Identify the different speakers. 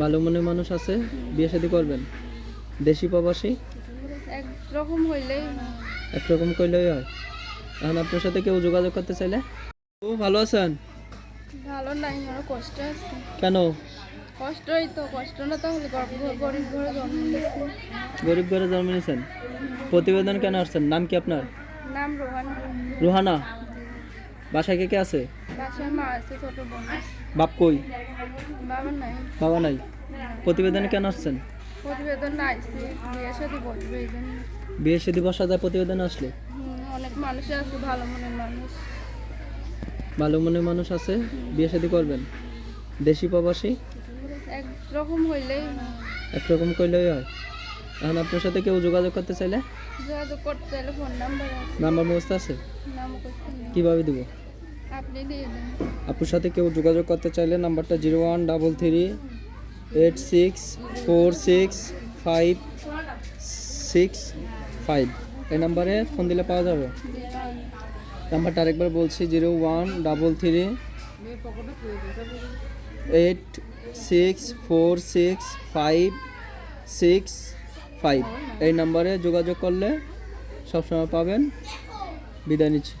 Speaker 1: ভালো মনে মানুষ আছে বিয়ে শাদী করবেন? দেশি প্রবাসী?
Speaker 2: এক রকম হইলেই
Speaker 1: একরকম করলেই হয়। এখন আপনার সাথে কেউ যোগাযোগ করতে চাইলে? ও ভালো আছেন?
Speaker 2: ভালো নাই আমার কষ্ট আছে।
Speaker 1: কেন?
Speaker 2: কষ্টই তো কষ্ট না তাহলে গরিব গরিব ঘরে জন্ম নিয়েছি
Speaker 1: গরিব ঘরে জন্ম নিয়েছেন প্রতিবেদন কেন আসছেন? নাম কি আপনার?
Speaker 2: নাম রোহান।
Speaker 1: রুহানা? বাসায় কে কে আছে?
Speaker 2: বাসায় মা আছে ছোট বোন।
Speaker 1: বাপ কই?
Speaker 2: বাবা নাই।
Speaker 1: বাবা নাই? প্রতিবেদনে কেন আসছেন?
Speaker 2: প্রতিবেদন না আইসি বিয়ে সাথে বসবে এই জন্য।
Speaker 1: বিয়ে সাথে বসা যায় প্রতিবেদন আসলে?
Speaker 2: অনেক মানুষ আছে ভালো মনের মানুষ।
Speaker 1: ভালো মনের মানুষ আছে বিয়ে শাদী করবেন? দেশি প্রবাসী?
Speaker 2: এক রকম হইলেই
Speaker 1: একরকম করলেই হয়। এখন আপনার সাথে কেউ যোগাযোগ করতে চাইলে?
Speaker 2: যোগাযোগ করতে চাইলে ফোন নাম্বার আছে।
Speaker 1: নাম্বার ব্যবস্থা আছে? কীভাবে দিব?
Speaker 2: আপনি দিয়ে দেন।
Speaker 1: আপুর সাথে কেউ যোগাযোগ করতে চাইলে নাম্বারটা zero one double three eight six four six five six five. এই নাম্বারে ফোন দিলে পাওয়া যাবে। নাম্বারটা আরেকবার বলছি zero one double three eight six four six five six five. এই নাম্বারে যোগাযোগ করলে সবসময় পাবেন। বিদায় নিচ্ছি।